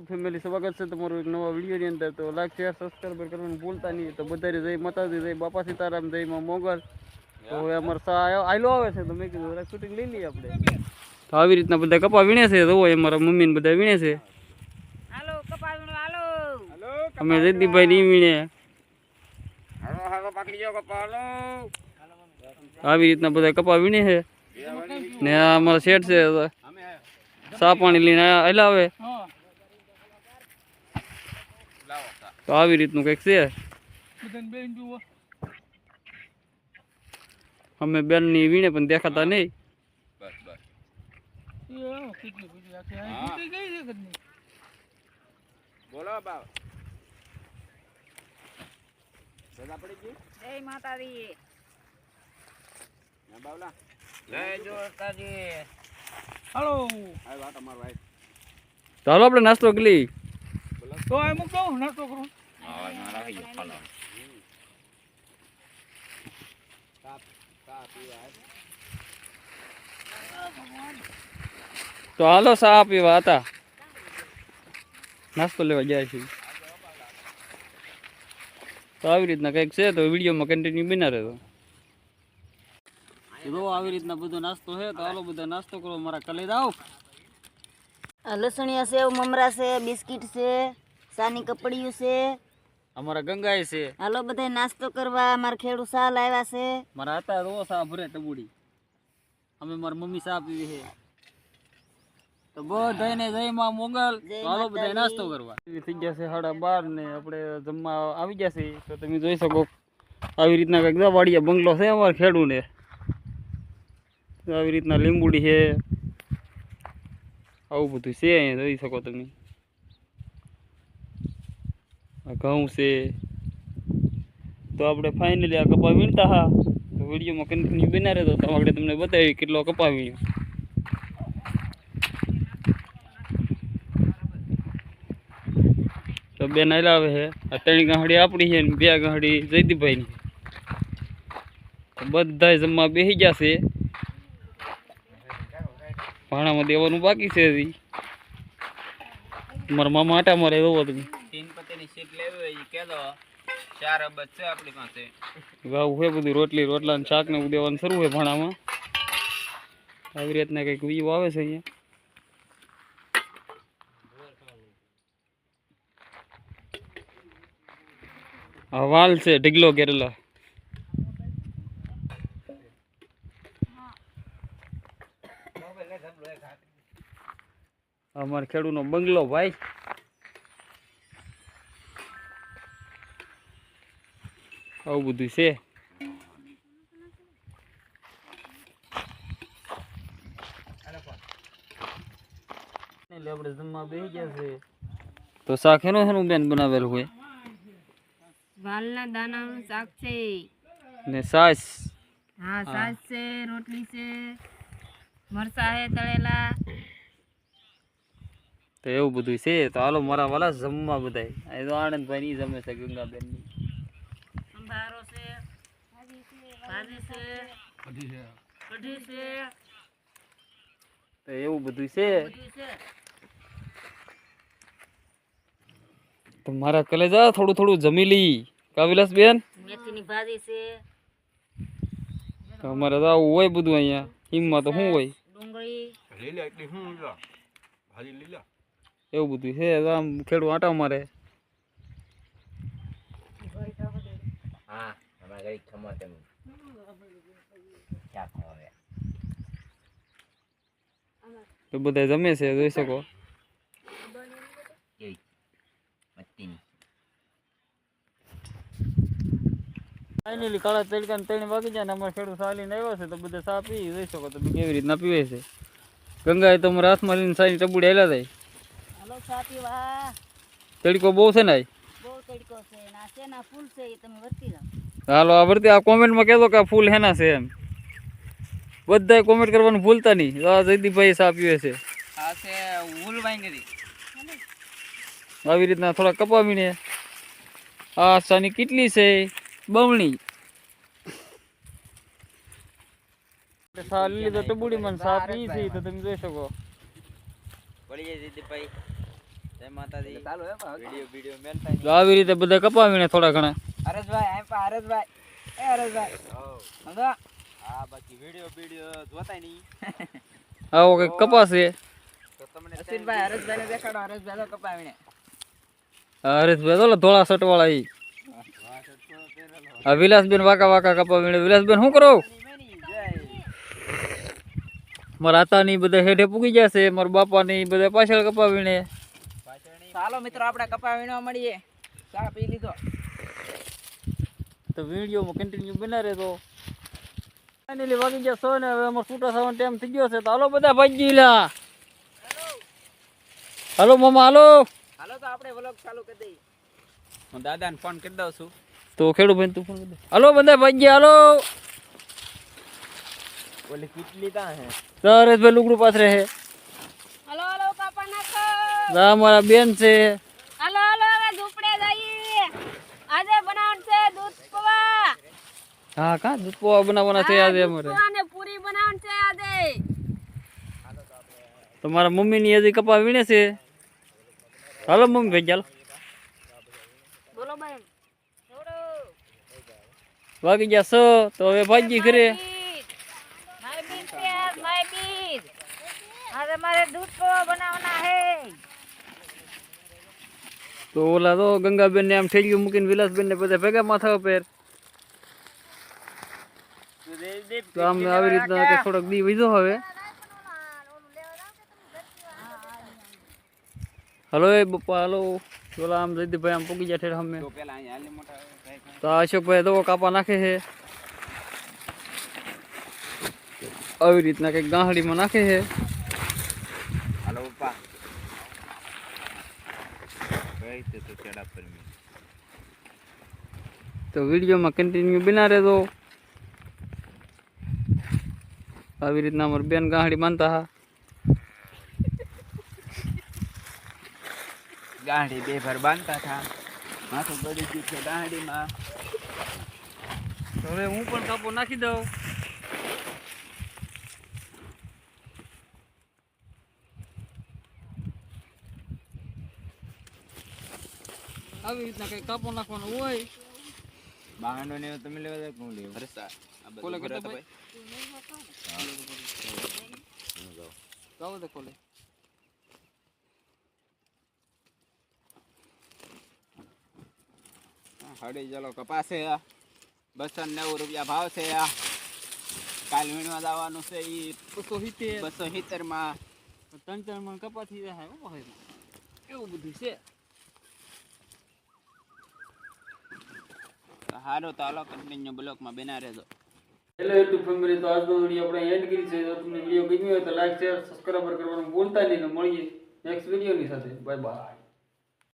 YouTube family સ્વાગત છે તમારું એક નવા વિડીયોની અંદર. તો લાઈક શેર સબસ્ક્રાઈબર કરવાનું ભૂલતા નહીં. તો બધાને જય માતાજી જય બાપા સીતારામ જય માં મોગલ. તો હવે અમારે સા આયલો આવે છે તો મેં કીધું શૂટિંગ લઈ લઈએ આપણે. તો આવી રીતના બધા કપા વીણે છે. તો હોય અમારા મમ્મી ને બધા વીણે છે. હાલો અમે જયદીપભાઈ નહીં વીણે. હાલો હાલો પકડી જાઓ કપા હાલો. આવી રીતના બધા કપા વીણે છે. ને આ અમારા શેઠ છે. સા પાણી લઈને આયલા આવે તો આવી રીતનું કંઈક છે? અમે બેનની વીણે પણ દેખાતા નહીં. બસ બસ. બોલો બાવ. સદા પડી ગઈ? જય માતાજી. ના બાવલા. જય જોતાજી હાલો. આ વાત અમારો ભાઈ. ચાલો હાલો આપણે નાસ્તો કરી લઈએ. તો એમ કહું નાસ્તો કરું. હા હાલો સાપ સાપ તો હાલો સા પીવા હતા. નાસ્તો લેવા જાય છે તો આવી રીતના કંઈક છે તો વિડીયોમાં કન્ટિન્યુ બના રહ્યો જો આવી રીતના બધો નાસ્તો છે તો હાલો બધા નાસ્તો કરો મારા કલેજ આવો. આ લસણિયા સેવ મમરા છે બિસ્કિટ છે. સાની કપડીયું છે. અમારા ગંગાઈ છે. હાલો બધા નાસ્તો કરવા મારા ખેડુ સા આવ્યા છે. મારા હતા રો સા ભરે ટબુડી. અમે મારા મમ્મી સા પીવી છે. તો બધાને જય માં મોગલ. હાલો બધા નાસ્તો કરવા. થઈ ગયા છે સાડા બાર ને આપણે જમવા આવી ગયા છે. તો તમે જોઈ શકો આવી રીતના કંઈક દવાડિયા બંગલો છે અમારે ખેડૂને. આવી રીતના લીંબુડી છે. આવું બધું છે અહીંયા જોઈ શકો તમે. ઘઉં છે. તો આપણે ફાઇનલી આ કપા વીણતા હા. તો વિડીયોમાં કન્ટિન્યુ બના રહેતો તો આપણે તમને બતાવી કેટલો કપા વીણ્યો તો બે આવે છે. આ ત્રણ ગાંહડી આપણી છે ને બે ગાંહડી જયદીપભાઈની બધા જમવા બેસી ગયા છે. ભાણામાં દેવાનું બાકી છે મારા મામા આટા મારે એવો તમે સીટ લેવી હોય કે દો ચાર અબજ છે આપણી પાસે. વાવ છે બધું રોટલી, રોટલા ને શાક ને એવું દેવાનું શરૂ હોય ભણામાં. આવી રીતના કંઈક વ્યૂ આવે છે અહીંયા. આ વાલ છે, ઢીગલો કેરેલા અમારે ખેડૂનો બંગલો ભાઈ. આવું બધું છે. તો શાક એનું એનું બેન બનાવેલું હોય? વાલના દાનાનું શાક છે. ને સાસ? હા સાસ છે રોટલી છે મરસા છે તળેલા. તો એવું બધું છે. તો હાલો મારા વાલા જમવા બધાય. આ તો આનંદભાઈ ની જમે છે ગંગાબેનની સંભારો છે ભાજી છે કઢી છે તો એવું બધું છે બધું છે તો મારા કલેજા થોડું થોડું જમી લઈ કાવિલાસ બેન મેથીની ભાજી છે તો અમારે તો આવું હોય બધું અહીંયા હિમમાં તો શું હોય ડુંગળી લીલા એટલી શું લીલા ભાજી લીલા એવું બધું છે તો આમ ખેડૂ આટા મારે હા ઘરે ખમા તેમ ચા ખાવા તો બધા જમે છે જોઈ શકો. ફાઇનલી કાળા તડકા ત્રણ વાગી જાય ને અમારે ખેડૂત સાલીને આવ્યો છે તો બધા સા પી જોઈ શકો તમે કેવી રીતના પીવે છે. ગંગા તો અમારા હાથમાં લઈને સાની ટબુડી હેલા થાય હાલો ચા પીવા. તડકો બહુ છે ને બહુ તડકો છે ના છે ના ફૂલ છે એ તમે વર્તી જાઓ. હાલો આ ભરતી આ કોમેન્ટમાં કહેતો કે આ ફૂલ હેના છે એમ. બધાય કોમેન્ટ કરવાનું ભૂલતા નહીં. આ જયદીપભાઈ સાપ્યું છે. આવી રીતના થોડા કપાવીને આ સાની કેટલી છે બમણી. સા લીલી તો ટબુડી માં સા પી છે તો તમે જોઈ શકો. પડી જાય દીદી જય માતાજી. ચાલુ વિડિયો વિડિયો મેલતા તો આવી રીતે બધા કપાવીને થોડા ઘણા. હરેશભાઈ આમ પા હરેશભાઈ એ હરેશભાઈ સમજો હા બાકી વિડિયો વિડિયો જોતાય નહીં આવો કંઈક કપાસ છે તો તમને અશ્વિનભાઈ હરેશભાઈને દેખાડો હરેશભાઈ તો કપાવીને આ હરેશભાઈ તો ધોળા શર્ટ વાળા ઈ આ વિલાસબેન વાકા વાકા કપાવીને વિલાસબેન શું કરો મારા આતાની બધા હેઠે પૂગી જશે મારા બાપાની બધા પાછળ કપાવીને ચાલો મિત્રો આપણે કપાવીને મળીએ ચા પી લીધો તો વિડીયોમાં કન્ટિન્યુ બના રહેતો ફાઇનલી વાગી ગયા સો ને હવે અમારે છૂટા થવાનો ટાઈમ થઈ ગયો છે. તો હાલો બધા ભાઈ લા હાલો મામા હાલો. હાલો તો આપણે વ્લોગ ચાલુ કરી દઈએ. હું દાદાને ફોન કરી દઉં છું. તો ખેડૂત ભાઈ તું ફોન કરી દે. હાલો બધા ભાજી હાલો. ઓલી કેટલી તા હે. ભાઈ લુગડું પાથરે હે. હલો હલો કાપા નાખો. આ અમારા બેન છે હલો હલો હવે ઝૂંપડે જઈએ આજે બનાવવાનું છે દૂધ પૌવા હા કા? દૂધ પોવા બનાવવાના છે આજે અમારે. અને પૂરી બનાવવાનું છે આજે તો મારા મમ્મીની હજી કપા વીણે છે. હાલો મમ્મી ભાઈ ચાલો. બોલો બેન. વાગી ગયા સો તો હવે ભાજી કરે માય બીજ. છે આજ માય બીજ. આજે મારે દૂધ પૌવા બનાવવાના હે. તો ઓલા તો ગંગાબેન ને આમ ઠેલ્યું મૂકીને વિલાસબેન ને બધા ભેગા માથા ઉપર. તો આમ આવી રીતના કે થોડોક દી વીધો હવે. હલો એ બપ્પા હલો. ઓલા આમ જયદીપભાઈ આમ પૂગી જાય ઠેર અમે તો પેલા અહીંયા હાલી મોટા ભાઈ તો આ અશોકભાઈ તો કાપા નાખે છે. આવી રીતના કંઈક ગાંહડીમાં નાખે છે. હાલો પપ્પા કઈ તે તો ચડા પર મી તો વિડીયોમાં કન્ટિન્યુ બના રહેતો આવી રીતના અમારે બેન ગાંહડી માનતા હા ગાંડી બે ભર બાંધતા હતા. માથું બળી ગયું છે ગાંડીમાં હવે હું પણ કાપો નાખી દઉં. આવી રીતના કઈ કાપો નાખવાનું હોય. બાંધો ને તમે લેવા જાય હું લેવું? આ કોલે બધું ભાઈ. ખોલે ભાઈ હળી ચાલો કપાસે બસો ને નેવું રૂપિયા ભાવ છે આ કાલ વીણવા લાવવાનું છે એ બસો સિત્તેર બસો સિત્તેરમાં ત્રણ ચારમાં કપાસ થઈ જાય એવું બધું છે સારું તો હાલો બ્લોક બ્લોકમાં બેના રહેજો. હેલો યુટ્યુબ ફેમિલી તો આજનો વીડિયો આપણે એન્ડ કરી છે. જો તમને વીડિયો ગમ્યો હોય તો લાઈક શેર સબસ્ક્રાઈબર કરવાનું ભૂલતા નહીં. ને મળીએ નેક્સ્ટ વિડીયોની સાથે. Bye bye